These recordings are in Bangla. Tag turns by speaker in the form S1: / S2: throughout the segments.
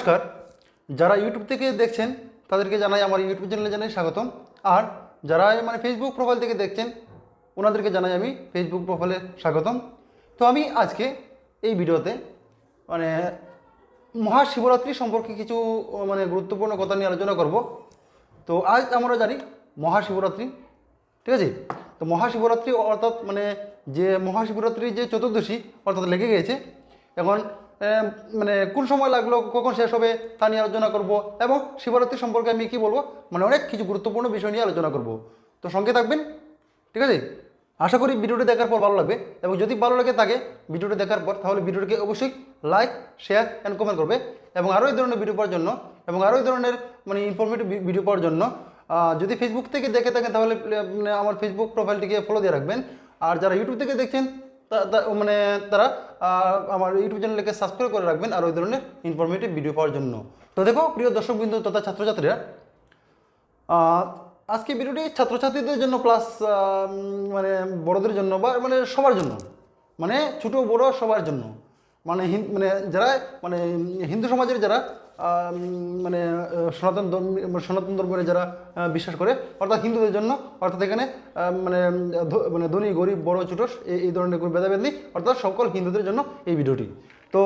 S1: নমস্কার। যারা ইউটিউব থেকে দেখছেন, তাদেরকে জানাই আমার ইউটিউব চ্যানেলে জানাই স্বাগতম। আর যারা মানে ফেসবুক প্রোফাইল থেকে দেখছেন, ওনাদেরকে জানাই আমি ফেসবুক প্রোফাইলে স্বাগতম। তো আমি আজকে এই ভিডিওতে মানে মহাশিবরাত্রি সম্পর্কে কিছু মানে গুরুত্বপূর্ণ কথা নিয়ে আলোচনা করব। তো আজ আমরা জানি মহাশিবরাত্রি, ঠিক আছে? তো মহাশিবরাত্রি অর্থাৎ মানে যে মহাশিবরাত্রির যে চতুর্দশী অর্থাৎ লেগে গেছে এখন মানে কোন সময় লাগল, কখন শেষ হবে তা নিয়ে আলোচনা করব এবং শিবরাত্রি সম্পর্কে আমি কি বলব মানে অনেক কিছু গুরুত্বপূর্ণ বিষয় নিয়ে আলোচনা করব। তো সঙ্গে থাকবেন, ঠিক আছে? আশা করি ভিডিওটি দেখার পর ভালো লাগবে এবং যদি ভালো লাগে থাকে ভিডিওটি দেখার পর, তাহলে ভিডিওটিকে অবশ্যই লাইক, শেয়ার অ্যান্ড কমেন্ট করবে এবং আরও এই ধরনের ভিডিও পাওয়ার জন্য এবং আরও এই ধরনের মানে ইনফরমেটিভ ভিডিও পাওয়ার জন্য যদি ফেসবুক থেকে দেখে থাকেন তাহলে মানে আমার ফেসবুক প্রোফাইলটিকে ফলো দিয়ে রাখবেন। আর যারা ইউটিউব থেকে দেখছেন মানে তারা আমার ইউটিউব চ্যানেলকে সাবস্ক্রাইব করে রাখবেন আর ওই ধরনের ইনফরমেটিভ ভিডিও পাওয়ার জন্য। তো দেখো, প্রিয় দর্শকবৃন্দ তথা ছাত্রছাত্রীরা আজকে ভিডিওটি ছাত্রছাত্রীদের জন্য প্লাস মানে বড়দের জন্য বা মানে সবার জন্য। মানে ছোট, বড় সবার জন্য। মানে মানে যারা মানে হিন্দু সমাজের যারা মানে সনাতন ধর্ম মানে সনাতন ধর্মের যারা বিশ্বাস করে, অর্থাৎ হিন্দুদের জন্য, অর্থাৎ এখানে মানে মানে ধনী, গরিব, বড়, ছোট এই এই ধরনের কোনো ভেদাভেদ নেই, অর্থাৎ সকল হিন্দুদের জন্য এই ভিডিওটি। তো,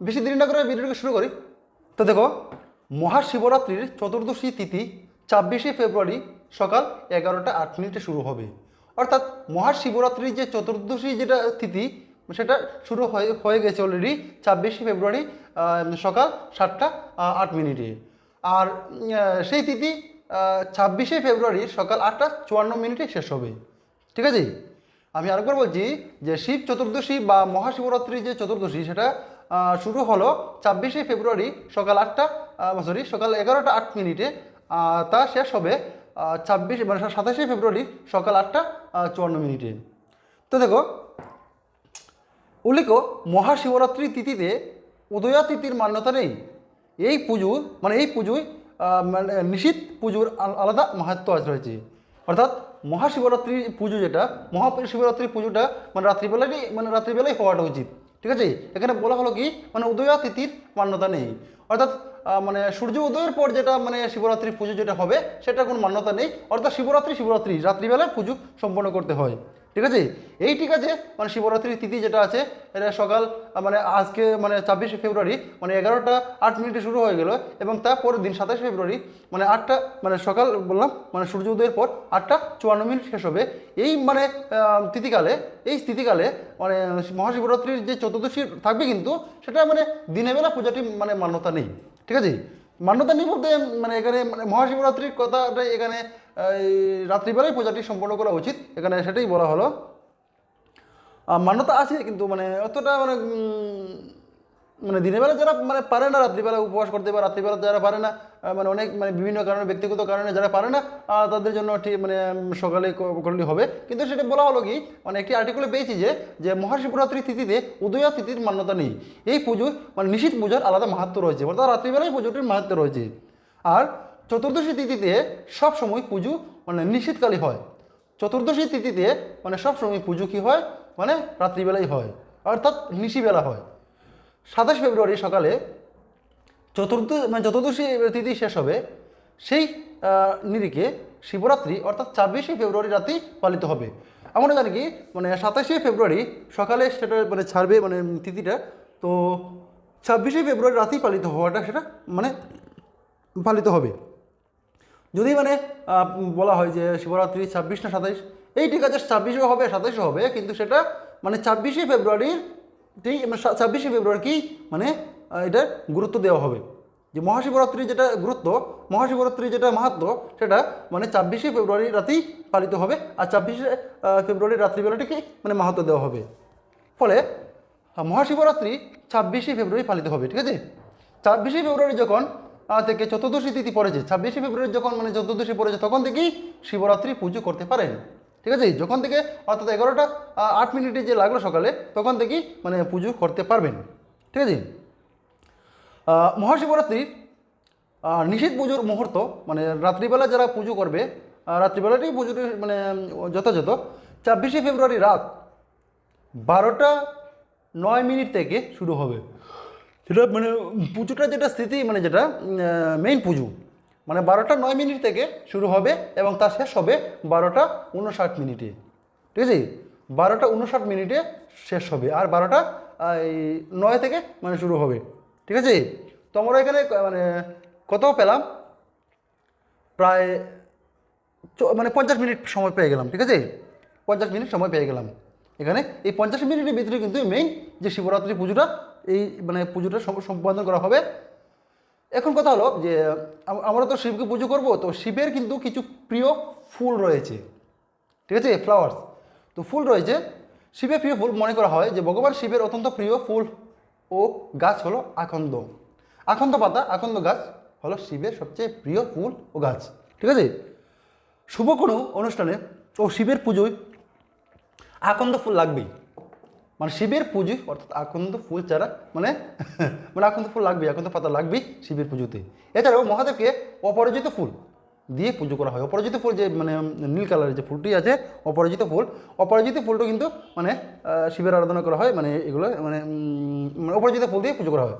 S1: বেশি দেরি না করে ভিডিওটিকে শুরু করি। তো দেখো, মহাশিবরাত্রির চতুর্দশী তিথি ছাব্বিশে ফেব্রুয়ারি সকাল এগারোটা আট মিনিটে শুরু হবে। অর্থাৎ মহাশিবরাত্রির যে চতুর্দশী যেটা তিথি সেটা শুরু হয়ে হয়ে গেছে অলরেডি ছাব্বিশে ফেব্রুয়ারি সকাল সাতটা আট মিনিটে। আর সেই তিথি ছাব্বিশে ফেব্রুয়ারি সকাল আটটা চুয়ান্ন মিনিটে শেষ হবে। ঠিক আছে? আমি আরেকবার বলছি যে শিব চতুর্দশী বা মহাশিবরাত্রি যে চতুর্দশী, সেটা শুরু হলো ছাব্বিশে ফেব্রুয়ারি সকাল আটটা সরি সকাল এগারোটা আট মিনিটে তা শেষ হবে ছাব্বিশে মানে সাতাশে ফেব্রুয়ারি সকাল আটটা চুয়ান্ন মিনিটে। তো দেখো উল্লেখ মহাশিবরাত্রি তিথিতে উদয়া তিথির মান্যতা নেই। এই পুজো মানে এই পুজোয় মানে নিশীত পুজোর আলাদা মাহাত্ম আছে রয়েছে। অর্থাৎ মহাশিবরাত্রি পুজো যেটা, মহাশিবরাত্রি পুজোটা মানে রাত্রিবেলাই মানে রাত্রিবেলাই হওয়াটা উচিত। ঠিক আছে? এখানে বলা হলো কি মানে উদয়া তিথির মান্যতা নেই। অর্থাৎ মানে সূর্য উদয়ের পর যেটা মানে শিবরাত্রি পুজো যেটা হবে সেটা কোনো মান্যতা নেই। অর্থাৎ শিবরাত্রি শিবরাত্রি, রাত্রিবেলায় পুজো সম্পন্ন করতে হয়। ঠিক আছে? এই ঠিক আছে মানে শিবরাত্রির তিথি যেটা আছে, এটা সকাল মানে আজকে মানে ছাব্বিশে ফেব্রুয়ারি মানে এগারোটা আট মিনিটে শুরু হয়ে গেল এবং তারপরের দিন সাতাশে ফেব্রুয়ারি মানে আটটা মানে সকাল বললাম মানে সূর্য উদয়ের পর আটটা চুয়ান্ন মিনিট শেষ হবে। এই মানে তিথিকালে, এই স্থিতিকালে মানে মহাশিবরাত্রির যে চতুর্দশী থাকবে কিন্তু, সেটা মানে দিনের বেলা পূজাটি মানে মান্যতা নেই। ঠিক আছে? মান্যতা নেই বলতে মানে এখানে মানে মহাশিবরাত্রির কথাটাই এখানে রাত্রিবেলায় পূজাটি সম্পন্ন করা উচিত। এখানে সেটাই বলা হলো। মান্যতা আছে কিন্তু মানে অতটা মানে মানে দিনের বেলা যারা মানে পারে না, রাত্রিবেলা উপবাস করতে বা রাত্রিবেলা যারা পারে না মানে অনেক মানে বিভিন্ন কারণে, ব্যক্তিগত কারণে যারা পারে না তাদের জন্য ঠিক মানে সকালে করলে হবে। কিন্তু সেটা বলা হলো কি মানে একটি আর্টিকেলে পেয়েছি যে যে মহাশিবরাত্রি তিথিতে উদয়া তিথির মান্যতা নেই। এই পুজো মানে নিশীত পূজার আলাদা মাহাত্ম রয়েছে, অর্থাৎ রাত্রিবেলায় পুজোটির মাহাত্ম রয়েছে। আর চতুর্দশী তিথিতে সব সময় পুজো মানে নিশীতকালে হয়। চতুর্দশী তিথিতে মানে সব সময় পুজো কী হয়? মানে রাত্রিবেলাই হয়, অর্থাৎ নিশিবেলা হয়। সাতাশ ফেব্রুয়ারি সকালে চতুর্থ মানে চতুর্দশী তিথি শেষ হবে। সেই নিরিখে শিবরাত্রি অর্থাৎ ছাব্বিশে ফেব্রুয়ারি রাতেই পালিত হবে। আমরা জানি কি মানে সাতাশে ফেব্রুয়ারি সকালে সেটা মানে ছাড়বে মানে তিথিটা। তো ছাব্বিশে ফেব্রুয়ারি রাতেই পালিত হওয়াটা সেটা মানে পালিত হবে। যদি মানে বলা হয় যে শিবরাত্রি ছাব্বিশ না সাতাইশ এই ঠিক আছে, ছাব্বিশও হবে সাতাইশও হবে, কিন্তু সেটা মানে ছাব্বিশে ফেব্রুয়ারির তেই মানে ছাব্বিশে ফেব্রুয়ারিকেই মানে এটা গুরুত্ব দেওয়া হবে। যে মহাশিবরাত্রির যেটা গুরুত্ব মহাশিবরাত্রির যেটা মাহাত্ম, সেটা মানে ছাব্বিশে ফেব্রুয়ারি রাতেই পালিত হবে। আর ছাব্বিশে ফেব্রুয়ারি রাত্রিবেলাটিকেই মানে মাহাত্ম দেওয়া হবে। ফলে মহাশিবরাত্রি ছাব্বিশে ফেব্রুয়ারি পালিত হবে, ঠিক আছে? ছাব্বিশে ফেব্রুয়ারি যখন থেকে চতুর্দশী তিথি পড়েছে, ছাব্বিশে ফেব্রুয়ারি যখন মানে চতুর্দশী পড়েছে, তখন থেকেই শিবরাত্রি পুজো করতে পারেন। ঠিক আছে? যখন থেকে অর্থাৎ এগারোটা আট মিনিটে যে লাগল সকালে তখন থেকেই মানে পুজো করতে পারবেন। ঠিক আছে? মহাশিবরাত্রির নিষিদ্ধ পুজোর মুহূর্ত মানে রাত্রিবেলা যারা পুজো করবে আহ, রাত্রিবেলাটাই পুজোটি মানে যথাযথ। ছাব্বিশে ফেব্রুয়ারি রাত বারোটা নয় মিনিট থেকে শুরু হবে। সেটা মানে পুজোটা যেটা স্থিতি মানে যেটা মেইন পুজো। মানে বারোটা নয় মিনিট থেকে শুরু হবে এবং তা শেষ হবে বারোটা উনষাট মিনিটে। ঠিক আছে? বারোটা উনষাট মিনিটে শেষ হবে আর বারোটা এই নয় থেকে মানে শুরু হবে। ঠিক আছে? তো আমরা এখানে মানে কত পেলাম? প্রায় মানে পঞ্চাশ মিনিট সময় পেয়ে গেলাম, ঠিক আছে? পঞ্চাশ মিনিট সময় পেয়ে গেলাম এখানে। এই পঞ্চাশ মিনিটের ভিতরে কিন্তু মেইন যে শিবরাত্রি পুজোটা, এই মানে পুজোটা সম- সম্পাদন করা হবে। এখন কথা হলো যে আমরা তো শিবকে পুজো করব, তো শিবের কিন্তু কিছু প্রিয় ফুল রয়েছে। ঠিক আছে? ফ্লাওয়ার্স তো ফুল রয়েছে। শিবের প্রিয় ফুল মনে করা হয় যে, ভগবান শিবের অত্যন্ত প্রিয় ফুল ও গাছ হলো আকন্দ। আকন্দ পাতা, আকন্দ গাছ হলো শিবের সবচেয়ে প্রিয় ফুল ও গাছ। ঠিক আছে? শুভ কোনো অনুষ্ঠানে ও শিবের পুজোয় আকন্দ ফুল লাগবেই। মানে শিবের পুজো, অর্থাৎ আকন্দ ফুল চারা মানে মানে আকন্দ ফুল লাগবেই, আকন্দ পাতা লাগবেই শিবের পুজোতে। এছাড়াও মহাদেবকে অপরাজিত ফুল দিয়ে পুজো করা হয়। অপরাজিত ফুল যে মানে নীল কালারের যে ফুলটি আছে, অপরাজিত ফুল, অপরাজিত ফুলটা কিন্তু মানে শিবের আরাধনা করা হয় মানে এগুলো মানে মানে অপরাজিত ফুল দিয়ে পুজো করা হয়।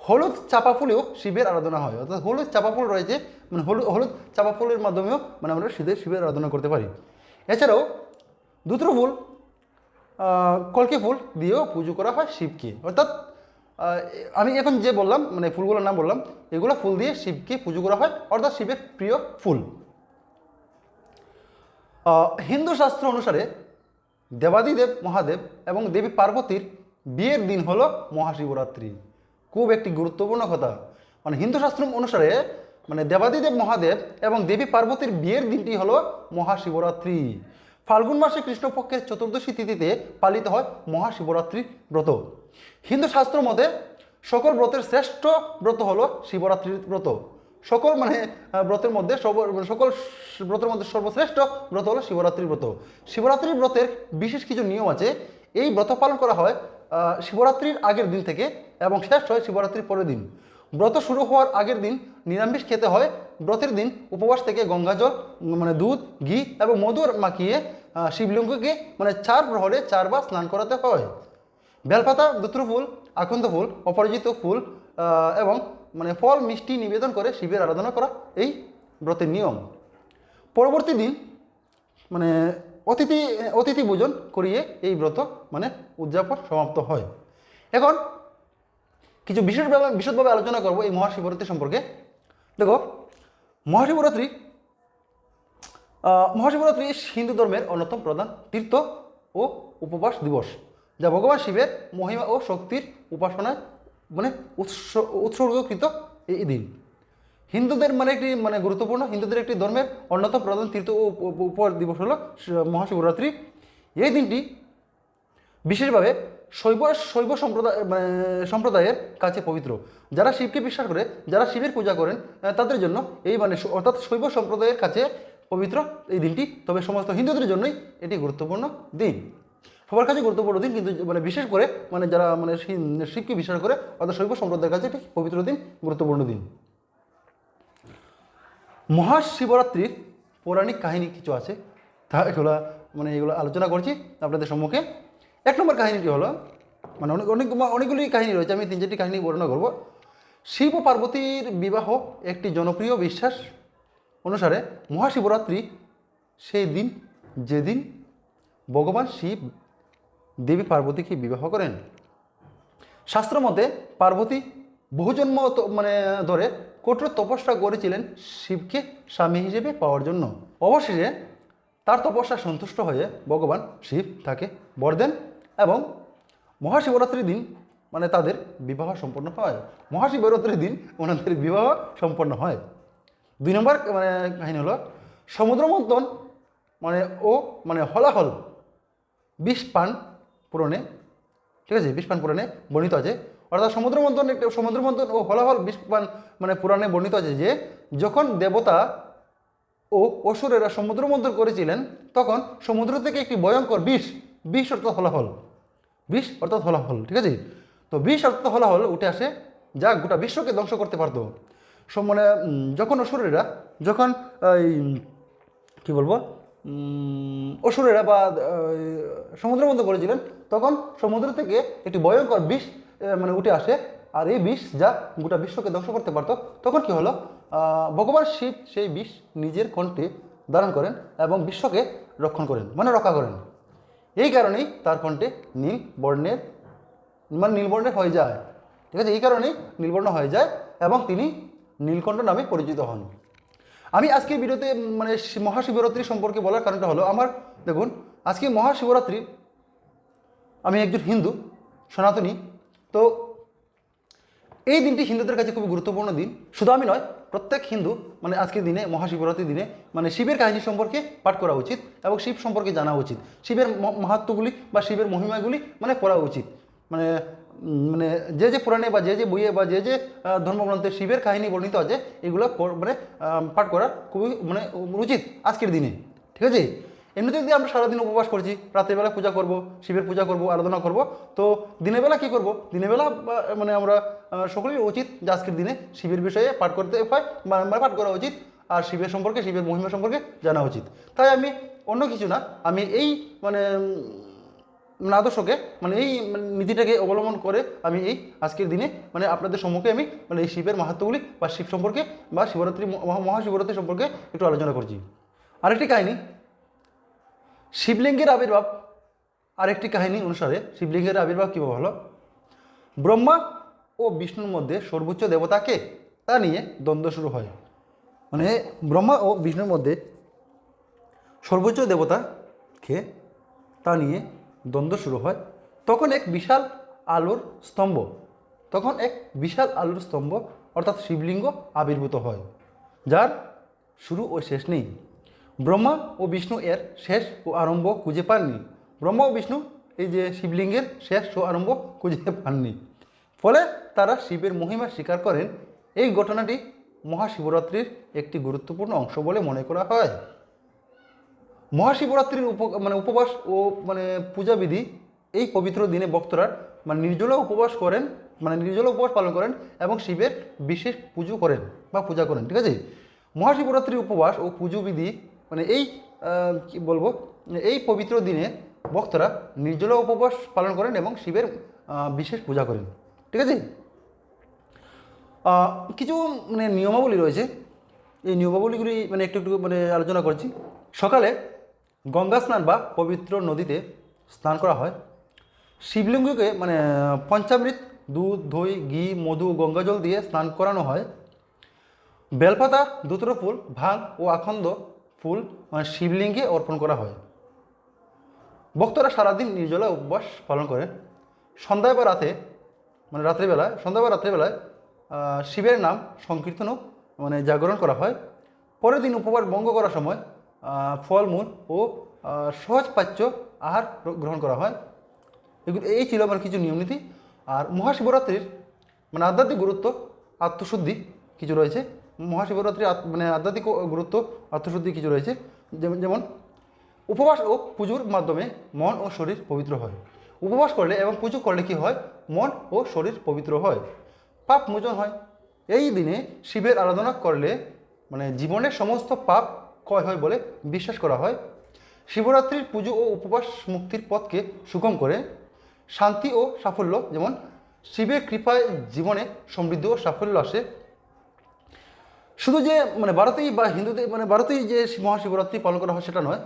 S1: হলুদ চাপা ফুলেও শিবের আরাধনা হয়। অর্থাৎ হলুদ চাপা ফুল রয়েছে মানে হলুদ হলুদ চাপা ফুলের মাধ্যমেও মানে আমরা শিবের শিবের আরাধনা করতে পারি। এছাড়াও দুত্র ফুল কলকে ফুল দিয়েও পুজো করা হয় শিবকে। অর্থাৎ আমি এখন যে বললাম মানে ফুলগুলোর নাম বললাম, এগুলো ফুল দিয়ে শিবকে পুজো করা হয়, অর্থাৎ শিবের প্রিয় ফুল। হিন্দু শাস্ত্র অনুসারে দেবাদিদেব, মহাদেব এবং দেবী পার্বতীর বিয়ের দিন হলো মহাশিবরাত্রি। খুব একটি গুরুত্বপূর্ণ কথা। মানে হিন্দু শাস্ত্র অনুসারে মানে দেবাদিদেব, মহাদেব এবং দেবী পার্বতীর বিয়ের দিনটি হলো মহাশিবরাত্রি। ফাল্গুন মাসে কৃষ্ণপক্ষের চতুর্দশী তিথিতে পালিত হয় মহাশিবরাত্রি ব্রত। হিন্দু শাস্ত্র মতে সকল ব্রতের শ্রেষ্ঠ ব্রত হলো শিবরাত্রির ব্রত। সকল মানে ব্রতের মধ্যে সকল ব্রতের মধ্যে সর্বশ্রেষ্ঠ ব্রত হলো শিবরাত্রির ব্রত। শিবরাত্রির ব্রতের বিশেষ কিছু নিয়ম আছে। এই ব্রত পালন করা হয় শিবরাত্রির আগের দিন থেকে এবং শেষ হয় শিবরাত্রির পরের দিন। ব্রত শুরু হওয়ার আগের দিন নিরামিষ খেতে হয় ব্রতের দিন উপবাস থেকে গঙ্গাজল উম, মানে দুধ ঘি এবং মধুর মাখিয়ে শিবলিঙ্গকে মানে চার প্রহরে চারবার স্নান করাতে হয়। বেলপাতা দুত্র ফুল আকন্দ ফুল অপরাজিত ফুল এবং মানে ফল মিষ্টি নিবেদন করে শিবের আরাধনা করা এই ব্রতের নিয়ম। পরবর্তী দিন মানে অতিথি অতিথি ভোজন করিয়ে এই ব্রত মানে উদযাপন সমাপ্ত হয়। এখন কিছু বিশেষভাবে বিশদভাবে আলোচনা করব এই মহাশিবরাত্রি সম্পর্কে। দেখো মহাশিবরাত্রি। মহাশিবরাত্রি হিন্দু ধর্মের অন্যতম প্রধান তীর্থ ও উপবাস দিবস, যা ভগবান শিবের মহিমা ও শক্তির উপাসনায় মানে উৎস, উৎসর্গকৃত এই দিন। হিন্দুদের মানে একটি মানে গুরুত্বপূর্ণ, হিন্দুদের একটি ধর্মের অন্যতম প্রধান তীর্থ ও উপ- উপ- উপহার দিবস হলো মহাশিবরাত্রি। এই দিনটি বিশেষভাবে শৈব শৈব সম্প্রদায় মানে সম্প্রদায়ের কাছে পবিত্র। যারা শিবকে বিশ্বাস করে, যারা শিবের পূজা করেন তাদের জন্য এই মানে অর্থাৎ শৈব সম্প্রদায়ের কাছে পবিত্র এই দিনটি। তবে সমস্ত হিন্দুদের জন্যই এটি গুরুত্বপূর্ণ দিন। সবার কাছে গুরুত্বপূর্ণ দিন, কিন্তু মানে বিশেষ করে মানে যারা মানে শিবকে বিশ্বাস করে, অর্থাৎ শৈব সম্প্রদায়ের কাছে এটি পবিত্র দিন, গুরুত্বপূর্ণ দিন। মহাশিবরাত্রির পৌরাণিক কাহিনী কিছু আছে। তা এগুলো মানে এগুলো আলোচনা করছি। আপনাদের সম্মুখে এক নম্বর কাহিনীটি হলো? মানে অনেক অনেক অনেকগুলি কাহিনী রয়েছে, আমি তিন চারটি কাহিনী বর্ণনা করব। শিব ও পার্বতীর বিবাহ একটি জনপ্রিয় বিশ্বাস অনুসারে মহাশিবরাত্রি সেই দিন, যেদিন ভগবান শিব দেবী পার্বতীকে বিবাহ করেন। শাস্ত্র মতে পার্বতী বহুজন্ম মানে ধরে কঠোর তপস্যা করেছিলেন শিবকে স্বামী হিসেবে পাওয়ার জন্য। অবশেষে তার তপস্যা সন্তুষ্ট হয়ে ভগবান শিব তাকে বর দেন। এবং মহাশিবরাত্রির দিন মানে তাদের বিবাহ সম্পন্ন হয়। মহাশিবরাত্রির দিন ওনাদের বিবাহ সম্পন্ন হয়। দুই নম্বর মানে কাহিনী হলো সমুদ্র মন্থন মানে ও মানে হলাহল বিষ পান পূরণে, ঠিক আছে? বিষ পান পুরাণে বর্ণিত আছে। অর্থাৎ সমুদ্র মন্থন একটা সমুদ্র মন্থন ও হলাহল বিষ পান মানে পুরাণে বর্ণিত আছে যে, যখন দেবতা ও অসুরেরা সমুদ্র মন্থন করেছিলেন, তখন সমুদ্র থেকে একটি ভয়ঙ্কর বিষ বিষ অর্থাৎ হলাহল বিষ অর্থাৎ ফলাফল ঠিক আছে? তো বিষ অর্থাৎ হলাহল উঠে আসে, যা গোটা বিশ্বকে ধ্বংস করতে পারতো। মানে যখন অসুরেরা, যখন, এই, কি বলব অসুরেরা বা সমুদ্র মধ্যে করেছিলেন তখন সমুদ্র থেকে একটি ভয়ঙ্কর বিষ মানে উঠে আসে। আর এই বিষ যা গোটা বিশ্বকে ধ্বংস করতে পারতো, তখন কি হলো? ভগবান শিব সেই বিষ নিজের কণ্ঠে ধারণ করেন এবং বিশ্বকে রক্ষণ করেন মানে রক্ষা করেন। এই কারণেই তার কণ্ঠে নীল বর্ণের মানে নীলবর্ণের হয়ে যায়। ঠিক আছে? এই কারণেই নীলবর্ণ হয়ে যায় এবং তিনি নীলকণ্ঠ নামে পরিচিত হন। আমি আজকে ভিডিওতে মানে মহাশিবরাত্রি সম্পর্কে বলার কারণটা হলো, আমার, দেখুন, আজকে মহাশিবরাত্রি, আমি একজন হিন্দু, সনাতনী, তো এই দিনটি হিন্দুদের কাছে খুবই গুরুত্বপূর্ণ দিন। শুধু আমি নয়, প্রত্যেক হিন্দু মানে আজকের দিনে, মহাশিবরাত্রির দিনে মানে শিবের কাহিনী সম্পর্কে পাঠ করা উচিত এবং শিব সম্পর্কে জানা উচিত। শিবের ম- মাহাত্ম্যগুলি বা শিবের মহিমাগুলি মানে পড়া উচিত। মানে মানে যে যে পুরাণে বা যে যে বইয়ে বা যে যে ধর্মগ্রন্থে শিবের কাহিনী বর্ণিত আছে, এগুলো মানে পাঠ করা খুবই মানে উচিত আজকের দিনে। ঠিক আছে? এমনিতে যদি আমরা সারাদিন উপবাস করছি, রাতের বেলা পূজা করব, শিবের পূজা করব, আরাধনা করব, তো দিনের বেলা কী করব? দিনের বেলা মানে আমরা সকলেই উচিত যে আজকের দিনে শিবের বিষয়ে পাঠ করতে হয়, বা মানে পাঠ করা উচিত, আর শিবের সম্পর্কে, শিবের মহিমা সম্পর্কে জানা উচিত। তাই আমি অন্য কিছু না, আমি এই মানে মানে আদর্শকে মানে এই মানে নীতিটাকে অবলম্বন করে আমি এই আজকের দিনে মানে আপনাদের সম্মুখে আমি মানে এই শিবের মাহাত্মগুলি বা শিব সম্পর্কে, বা শিবরাত্রি, মহা- মহাশিবরাত্রি সম্পর্কে একটু আলোচনা করছি। আরেকটি কাহিনী শিবলিঙ্গের আবির্ভাব, আরেকটি কাহিনী অনুসারে শিবলিঙ্গের আবির্ভাব কীভাবে হলো? ব্রহ্মা ও বিষ্ণুর মধ্যে সর্বোচ্চ দেবতাকে তা নিয়ে দ্বন্দ্ব শুরু হয়। মানে ব্রহ্মা ও বিষ্ণুর মধ্যে সর্বোচ্চ দেবতাকে তা নিয়ে দ্বন্দ্ব শুরু হয়। তখন এক বিশাল আলোর স্তম্ভ, তখন এক বিশাল আলোর স্তম্ভ অর্থাৎ শিবলিঙ্গ আবির্ভূত হয়, যার শুরু ও শেষ নেই। ব্রহ্মা ও বিষ্ণু এর শেষ ও আরম্ভ খুঁজে পাননি। ব্রহ্মা ও বিষ্ণু এই যে শিবলিঙ্গের শেষ ও আরম্ভ খুঁজে পাননি। ফলে তারা শিবের মহিমা স্বীকার করেন। এই ঘটনাটি মহাশিবরাত্রির একটি গুরুত্বপূর্ণ অংশ বলে মনে করা হয়। মহাশিবরাত্রির উপ মানে উপবাস ও মানে পূজাবিধি এই পবিত্র দিনে ভক্তরা মানে নির্জলা উপবাস করেন মানে নির্জলা উপবাস পালন করেন এবং শিবের বিশেষ পুজো করেন বা পূজা করেন, ঠিক আছে? মহাশিবরাত্রির উপবাস ও পুজো বিধি মানে এই কি বলব, এই পবিত্র দিনে ভক্তরা নির্জলা উপবাস পালন করেন এবং শিবের বিশেষ পূজা করেন। ঠিক আছে? কিছু মানে নিয়মাবলী রয়েছে। এই নিয়মাবলীগুলি মানে একটু একটু মানে আলোচনা করছি। সকালে গঙ্গা স্নান বা পবিত্র নদীতে স্নান করা হয়। শিবলিঙ্গকে মানে পঞ্চামৃত, দুধ, দই, ঘি, মধু গঙ্গাজল দিয়ে স্নান করানো হয়। বেলপাতা দুতর ফুল, ভাং ও আখন্দ ফুল মানে শিবলিঙ্গে অর্পণ করা হয়। ভক্তরা সারাদিন নির্জলা উপবাস পালন করে। সন্ধ্যায় বা রাতে মানে রাত্রিবেলায় সন্ধ্যা বা রাত্রিবেলায় শিবের নাম সংকীর্তন ও মানে জাগরণ করা হয়। পরের দিন উপবাস ভঙ্গ করার সময় ফলমূল ও সহজ পাচ্য আহার গ্রহণ করা হয়। এগুলো, এই ছিল আমার কিছু নিয়মনীতি আর মহাশিবরাত্রির মানে আধ্যাত্মিক গুরুত্ব, আত্মশুদ্ধি কিছু রয়েছে। মহাশিবরাত্রির মানে আধ্যাত্মিক গুরুত্ব, আত্মশুদ্ধি কিছু রয়েছে। যেমন যেমন, উপবাস ও পুজোর মাধ্যমে মন ও শরীর পবিত্র হয়। উপবাস করলে এবং পুজো করলে কি হয়? মন ও শরীর পবিত্র হয়। পাপ মোচন হয়। এই দিনে শিবের আরাধনা করলে মানে জীবনের সমস্ত পাপ ক্ষয় হয় বলে বিশ্বাস করা হয়। শিবরাত্রির পুজো ও উপবাস মুক্তির পথকে সুগম করে শান্তি ও সাফল্য, যেমন, শিবের কৃপায় জীবনে সমৃদ্ধ ও সাফল্য আসে। শুধু যে মানে ভারতেই বা হিন্দুদের মানে ভারতেই যে মহাশিবরাত্রি পালন করা হয় সেটা নয়,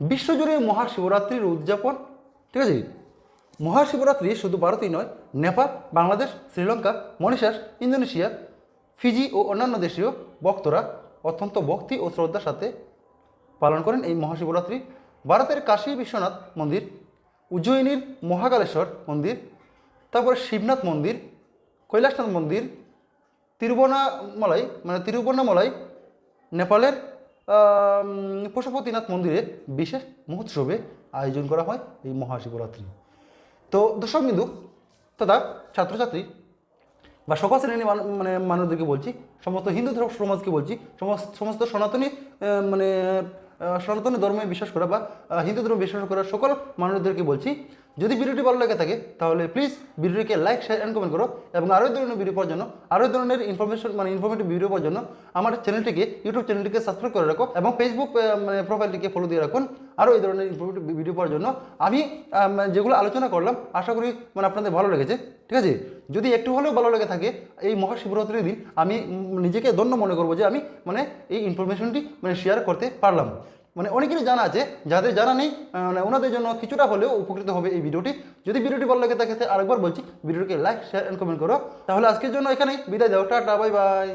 S1: বিশ্বজুড়ে মহাশিবরাত্রির উদযাপন, ঠিক আছে? মহাশিবরাত্রি শুধু ভারতেই নয়, Nepal, Bangladesh, Sri Lanka Mauritius Indonesia, Fiji ও অন্যান্য দেশীয় ভক্তরা অত্যন্ত ভক্তি ও শ্রদ্ধার সাথে পালন করেন এই মহাশিবরাত্রি। ভারতের কাশী বিশ্বনাথ মন্দির, উজ্জয়িনীর মহাকালেশ্বর মন্দির, তারপরে শিবনাথ মন্দির, কৈলাসনাথ মন্দির তিরুবনামলাই মানে তিরুবনামলাই, নেপালের পশুপতিনাথ মন্দিরে বিশেষ মহোৎসবে আয়োজন করা হয় এই মহাশিবরাত্রি। তো দর্শক বিন্দু, তথা ছাত্রছাত্রী, বা সকল শ্রেণির মানে মানুষদেরকে বলছি, সমস্ত হিন্দু ধর্ম সমাজকে বলছি, সমস্ত সমস্ত সনাতনী মানে সনাতনী ধর্মে বিশ্বাস করা বা হিন্দু ধর্মে বিশ্বাস করা সকল মানুষদেরকে বলছি, যদি ভিডিওটি ভালো লাগে থাকে, তাহলে প্লিজ ভিডিওটিকে লাইক শেয়ার অ্যান্ড কমেন্ট করো এবং আরও ধরনের ভিডিও পাওয়ার জন্য, আরও ধরনের ইনফরমেশন মানে ইনফরমেটিভ ভিডিও পাওয়ার জন্য, আমার চ্যানেলটিকে ইউটিউব চ্যানেলটিকে সাবস্ক্রাইব করে রাখো এবং ফেসবুক মানে প্রোফাইলটিকে ফলো দিয়ে রাখুন। আরও এই ধরনের ইনফরমেটিভ ভিডিও পাওয়ার জন্য আমি যেগুলো আলোচনা করলাম, আশা করি মানে আপনাদের ভালো লেগেছে, ঠিক আছে? যদি একটু হলেও ভালো লেগে থাকে, এই মহাশিবরাত্রির দিন আমি নিজেকে ধন্য মনে করব যে আমি মানে এই ইনফরমেশনটি মানে শেয়ার করতে পারলাম। মানে অনেকেরই জানা আছে, যাদের জানা নেই মানে ওনাদের জন্য কিছুটা হলেও উপকৃত হবে এই ভিডিওটি যদি ভিডিওটি ভালো লাগে থাকে আরেকবার বলছি ভিডিওটিকে লাইক শেয়ার অ্যান্ড কমেন্ট করো। তাহলে আজকের জন্য এখানেই, বিদায় দাও, টাটা বাই বাই